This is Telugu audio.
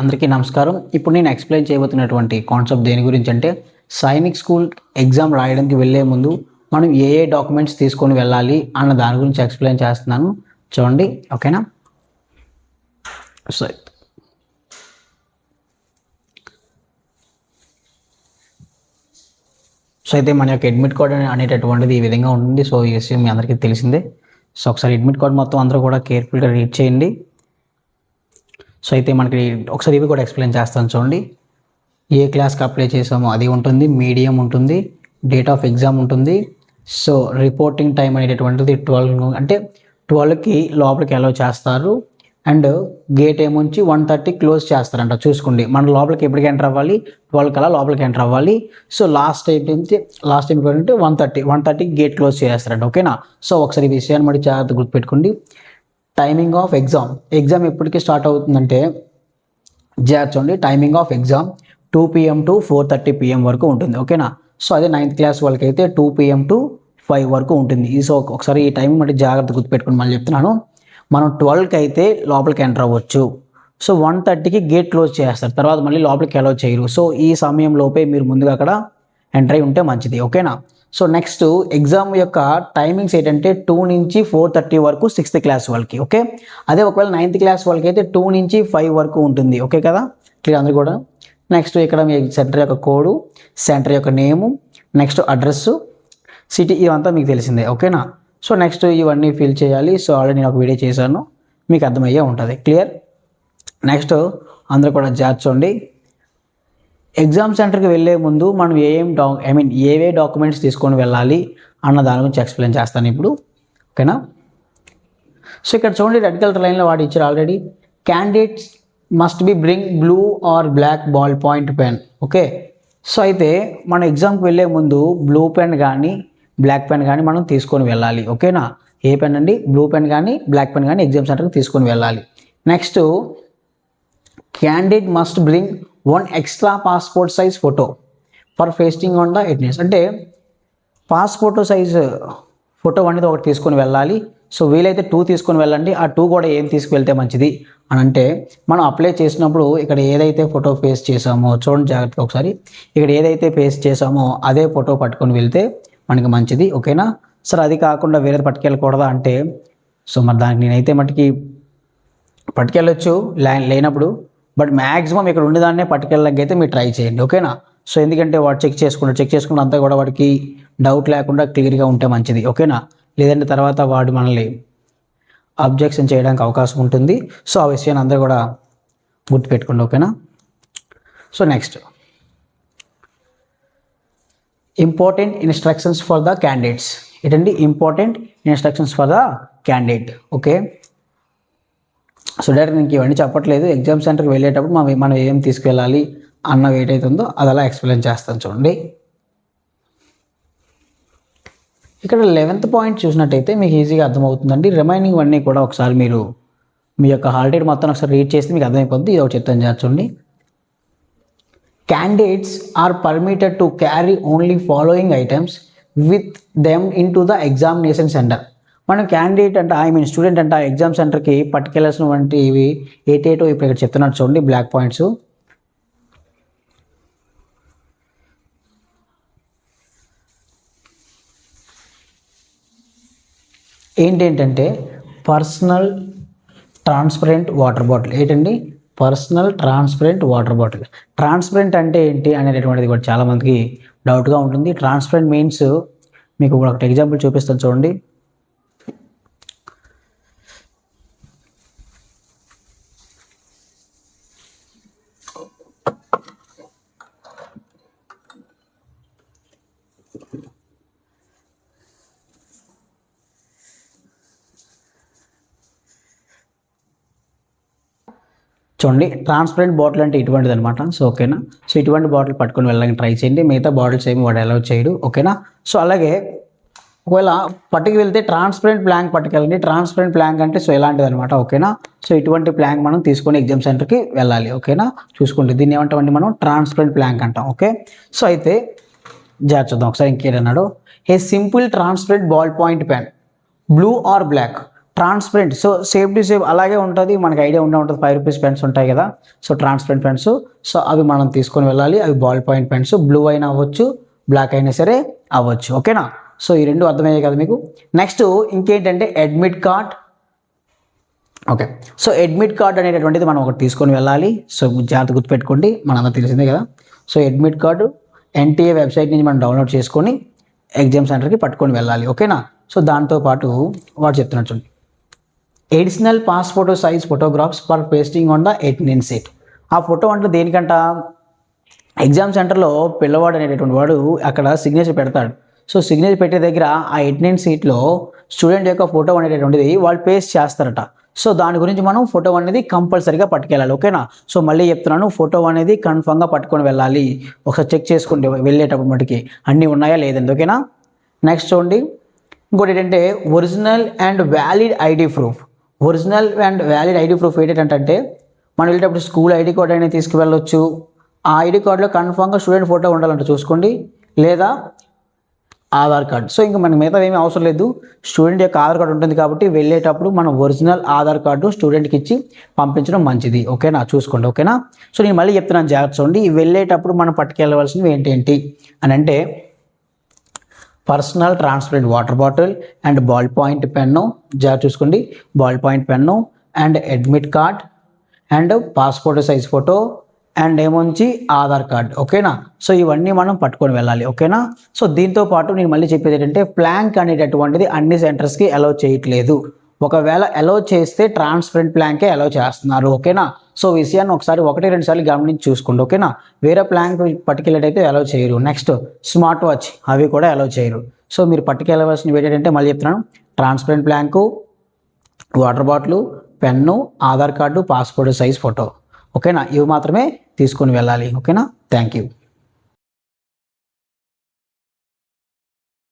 అందరికీ నమస్కారం. ఇప్పుడు నేను ఎక్స్ప్లెయిన్ చేయబోతున్నటువంటి కాన్సెప్ట్ దేని గురించి అంటే సైనిక్ స్కూల్ ఎగ్జామ్ రాయడానికి వెళ్ళే ముందు మనం ఏ ఏ డాక్యుమెంట్స్ తీసుకొని వెళ్ళాలి అన్న దాని గురించి ఎక్స్ప్లెయిన్ చేస్తున్నాను. చూడండి ఓకేనా? సో సో అయితే మన యొక్క అడ్మిట్ కార్డ్ అనేటటువంటిది ఈ విధంగా ఉంటుంది. సో ఈ విషయం మీ అందరికీ తెలిసిందే. సో ఒకసారి అడ్మిట్ కార్డ్ మొత్తం అందరూ కూడా కేర్ఫుల్గా రీడ్ చేయండి. సో అయితే మనకి ఒకసారి ఇవి కూడా ఎక్స్ప్లెయిన్ చేస్తాను చూడండి. ఏ క్లాస్కి అప్లై చేసామో అది ఉంటుంది మీడియం ఉంటుంది డేట్ ఆఫ్ ఎగ్జామ్ ఉంటుంది. సో రిపోర్టింగ్ టైం అనేటటువంటిది ట్వెల్వ్ అంటే ట్వెల్వ్కి లోపలికి అలౌ చేస్తారు. అండ్ గేట్ ఏముంచి వన్ థర్టీ క్లోజ్ చేస్తారంట చూసుకోండి. మన లోపలికి ఎప్పటికి ఎంటర్ అవ్వాలి? ట్వెల్వ్ కల్లా లోపలికి ఎంటర్ అవ్వాలి. సో లాస్ట్ టైం నుంచి లాస్ట్ టైం అంటే వన్ థర్టీ వన్ థర్టీకి గేట్ క్లోజ్ చేస్తారంట ఓకేనా సో ఒకసారి ఈ విషయాన్ని మరి జాగ్రత్త గుర్తుపెట్టుకోండి. టైమింగ్ ఆఫ్ ఎగ్జామ్ ఎగ్జామ్ ఎప్పటికీ స్టార్ట్ అవుతుందంటే చేర్చండి timing of exam two PM to four thirty PM వరకు ఉంటుంది. ఓకేనా సో అదే నైన్త్ క్లాస్ వాళ్ళకైతే అయితే టూ పిఎం టు ఫైవ్ వరకు ఉంటుంది. ఈ సో ఒకసారి ఈ టైం మళ్ళీ జాగ్రత్త గుర్తుపెట్టుకుని మళ్ళీ చెప్తున్నాను. మనం ట్వెల్వ్కి అయితే లోపలికి ఎంటర్ అవ్వచ్చు. సో వన్ థర్టీకి గేట్ క్లోజ్ చేస్తారు. తర్వాత మళ్ళీ లోపలికి అలౌ చేయరు. సో ఈ సమయం లోపే మీరు ముందుగా అక్కడ ఎంటర్ అయి ఉంటే మంచిది ఓకేనా సో నెక్స్ట్ ఎగ్జామ్ యొక్క టైమింగ్స్ ఏంటంటే టూ నుంచి ఫోర్ థర్టీ వరకు సిక్స్త్ క్లాస్ వాళ్ళకి ఓకే అదే ఒకవేళ నైన్త్ క్లాస్ వాళ్ళకి అయితే టూ నుంచి ఫైవ్ వరకు ఉంటుంది ఓకే కదా? క్లియర్ అందరు కూడా? నెక్స్ట్ ఇక్కడ మీ సెంటర్ యొక్క కోడు సెంటర్ యొక్క నేము నెక్స్ట్ అడ్రస్సు సిటీ ఇవంతా మీకు తెలిసిందే ఓకేనా సో నెక్స్ట్ ఇవన్నీ ఫిల్ చేయాలి. సో ఆల్రెడీ నేను ఒక వీడియో చేశాను. మీకు అర్థమయ్యే ఉంటుంది క్లియర్ నెక్స్ట్ అందరూ కూడా చేర్చండి ఎగ్జామ్ సెంటర్కి వెళ్ళే ముందు మనం ఏం డా ఐ మీన్ ఏవే డాక్యుమెంట్స్ తీసుకొని వెళ్ళాలి అన్న దాని గురించి ఎక్స్ప్లెయిన్ చేస్తాను ఇప్పుడు. ఓకేనా? సో ఇక్కడ చూడండి రెడ్ కలర్ లైన్లో వాడు ఇచ్చారు already. Candidates must be bring blue or black ball point pen okay? So అయితే మన ఎగ్జామ్కి వెళ్ళే ముందు బ్లూ పెన్ కానీ బ్లాక్ పెన్ కానీ మనం తీసుకొని వెళ్ళాలి. ఓకేనా? ఏ పెన్ అండి? బ్లూ పెన్ కానీ బ్లాక్ పెన్ కానీ ఎగ్జామ్ సెంటర్కి తీసుకొని వెళ్ళాలి. Next candidate must bring one extra passport size photo for pasting on the attendance అంటే పాస్పోర్ట్ సైజ్ ఫోటో అనేది ఒకటి తీసుకొని వెళ్ళాలి. సో వీలైతే టూ తీసుకొని వెళ్ళండి. ఆ టూ కూడా ఏం తీసుకువెళ్తే మంచిది? అని అంటే మనం అప్లై చేసినప్పుడు ఇక్కడ ఏదైతే ఫోటో పేస్ట్ చేసామో చూడండి జాగ్రత్తగా ఒకసారి. ఇక్కడ ఏదైతే పేస్ట్ చేసామో అదే ఫోటో పట్టుకొని వెళ్తే మనకి మంచిది. ఓకేనా సరే అది కాకుండా వేరేది పట్టుకెళ్ళకూడదా అంటే సో మరి దానికి నేనైతే మటుకి పట్టుకెళ్ళొచ్చు. లే లేనప్పుడు బట్ మ్యాక్సిమం ఇక్కడ ఉండేదాన్నే పట్టుకెళ్ళడానికి అయితే మీరు ట్రై చేయండి ఓకేనా? సో ఎందుకంటే వాడు చెక్ చేసుకుంటాడు చెక్ చేసుకున్న అంతా కూడా వాడికి డౌట్ లేకుండా క్లియర్గా ఉంటే మంచిది ఓకేనా? లేదంటే తర్వాత వాడు మనల్ని అబ్జెక్షన్ చేయడానికి అవకాశం ఉంటుంది. సో ఆ విషయాన్ని అందరూ కూడా గుర్తుపెట్టుకోండి ఓకేనా? So next important instructions for the candidates ఏంటండి? Important instructions for the candidate okay? So direct నేను ఇవన్నీ చెప్పట్లేదు. ఎగ్జామ్ సెంటర్కి వెళ్ళేటప్పుడు మనం మనం ఏం తీసుకెళ్ళాలి అన్న ఏదైతే ఉందో అది అలా ఎక్స్ప్లెయిన్ చేస్తాను చూడండి. ఇక్కడ లెవెంత్ పాయింట్ చూసినట్టయితే మీకు ఈజీగా అర్థమవుతుందండి. రిమైనింగ్ అన్నీ కూడా ఒకసారి మీరు మీ యొక్క హాలిడేట్ మొత్తం ఒకసారి రీడ్ చేస్తే మీకు అర్థమైపోతుంది ఇది ఒకటి చెప్తాను చేర్చండి candidates are permitted to carry only following items with them into the examination centre మనం క్యాండిడేట్ అంటే ఐ మీన్ స్టూడెంట్ అంటే ఆ ఎగ్జామ్ సెంటర్కి పట్టుకెళ్ళాల్సినటువంటి ఇవి ఏటేటో ఇప్పుడు ఇక్కడ చెప్తున్నట్టు చూడండి బ్లాక్ పాయింట్స్ ఏంటంటే పర్సనల్ ట్రాన్స్పరెంట్ వాటర్ బాటిల్ ఏంటండి? Personal transparent water bottle transparent అంటే ఏంటి అనేటటువంటిది కూడా చాలామందికి డౌట్గా ఉంటుంది. ట్రాన్స్పరెంట్ మీన్స్ మీకు ఒకటి ఎగ్జాంపుల్ చూపిస్తాను చూడండి. చూడండి ట్రాన్స్పరెంట్ బాటిల్ అంటే ఇటువంటిది అనమాట సో ఓకేనా సో ఇటువంటి బాటిల్ పట్టుకొని వెళ్ళడానికి ట్రై చేయండి. మిగతా బాటిల్స్ ఏమి వాడు అలౌ చేయడు. ఓకేనా సో అలాగే ఒకవేళ పట్టుకు వెళ్తే ట్రాన్స్పరెంట్ ప్లాంక్ పట్టుకెళ్ళండి. ట్రాన్స్పరెంట్ ప్లాంక్ అంటే సో ఎలాంటిది అనమాట ఓకేనా సో ఇటువంటి ప్లాంక్ మనం తీసుకొని ఎగ్జామ్ సెంటర్కి వెళ్ళాలి. ఓకేనా చూసుకోండి దీన్ని ఏమంటామండి మనం? ట్రాన్స్పరెంట్ ప్లాంక్ అంటాం. ఓకే సో అయితే జాగ్రత్త చూద్దాం. ఒకసారి ఇంకేటన్నాడు a simple transparent ball point pen blue or black transparent so safety safe అలాగే ఉంటుంది. మనకి ఐడియా ఉండే ఉంటుంది. ఫైవ్ రూపీస్ పెన్స్ ఉంటాయి కదా. సో ట్రాన్స్పరెంట్ పెన్స్ సో అవి మనం తీసుకొని వెళ్ళాలి. అవి బాల్ పాయింట్ పెన్స్ బ్లూ అయినా అవ్వచ్చు బ్లాక్ అయినా సరే అవ్వచ్చు. ఓకేనా సో ఈ రెండు అర్థమయ్యాయి కదా మీకు? నెక్స్ట్ ఇంకేంటంటే admit card okay so admit card అనేటటువంటిది మనం ఒకటి తీసుకొని వెళ్ళాలి. సో జాగ్రత్త గుర్తుపెట్టుకోండి. మనందరూ తెలిసిందే కదా. So admit card NTA website నుంచి మనం డౌన్లోడ్ చేసుకొని ఎగ్జామ్ సెంటర్కి పట్టుకొని వెళ్ళాలి. ఓకేనా సో దాంతోపాటు వాడు చెప్తున్నట్టు additional pass photo size photographs for pasting on the eighteen sheet ఆ ఫోటో అంటే దేనికంట? ఎగ్జామ్ సెంటర్లో పిల్లవాడు అనేటటువంటి వాడు అక్కడ సిగ్నేచర్ పెడతాడు. సో సిగ్నేచర్ పెట్టే దగ్గర ఆ ఎయిటీన్ సీట్లో స్టూడెంట్ యొక్క ఫోటో అనేటటువంటిది వాళ్ళు పేస్ట్ చేస్తారట. సో దాని గురించి మనం ఫోటో అనేది కంపల్సరీగా పట్టుకెళ్ళాలి ఓకేనా సో మళ్ళీ చెప్తున్నాను ఫోటో అనేది కన్ఫామ్గా పట్టుకొని వెళ్ళాలి. ఒకసారి చెక్ చేసుకుంటే వెళ్ళేటప్పుడు మటుకి అన్నీ ఉన్నాయా లేదండి ఓకేనా నెక్స్ట్ చూడండి. ఇంకోటి ఏంటంటే original and valid ID proof original and valid ID proof ఏంటంటే మనం వెళ్ళేటప్పుడు స్కూల్ ఐడి కార్డ్ అనేది తీసుకువెళ్ళొచ్చు. ఆ ఐడి కార్డులో కన్ఫామ్గా స్టూడెంట్ ఫోటో ఉండాలంటే చూసుకోండి. లేదా ఆధార్ కార్డ్. సో ఇంకా మనకి మిగతా ఏమీ అవసరం లేదు. స్టూడెంట్ యొక్క ఆధార్ కార్డు ఉంటుంది కాబట్టి వెళ్ళేటప్పుడు మనం ఒరిజినల్ ఆధార్ కార్డు స్టూడెంట్కి ఇచ్చి పంపించడం మంచిది. ఓకేనా? చూసుకోండి. ఓకేనా? సో నేను మళ్ళీ చెప్తున్నాను జాగ్రత్త చూడండి వెళ్ళేటప్పుడు మనం పట్టుకెళ్ళవలసినవి ఏంటి అని అంటే personal transparent water bottle and ball point pen. జాగ్రత్త చూసుకోండి. Ball point pen and admit card and passport size photo and ఏమొంచి Aadhaar card. ఓకేనా? సో ఇవన్నీ మనం పట్టుకొని వెళ్ళాలి. ఓకేనా? సో దీంతో పాటు నేను మళ్ళీ చెప్పేది ఏంటంటే ప్లాంక్ అనేటటువంటిది అన్ని సెంటర్స్కి అలౌ చేయట్లేదు. ఒకవేళ అలౌ చేస్తే ట్రాన్స్పరెంట్ ప్లాంకే అలౌ చేస్తున్నారు. ఓకేనా? సో విషయాన్ని ఒకసారి ఒకటి రెండు సార్లు గమనించి చూసుకోండి ఓకేనా? వేరే ప్లాంక్ పట్టుకెళ్ళేటైతే అలౌ చేయరు. నెక్స్ట్ స్మార్ట్ వాచ్ అవి కూడా అలౌ చేయరు. సో మీరు పట్టుకెళ్ళవలసినవి ఏంటంటే మళ్ళీ చెప్తున్నాను. Transparent plank water bottle pen Aadhaar card passport size photo ఓకేనా? ఇవి మాత్రమే తీసుకొని వెళ్ళాలి. ఓకేనా? Thank you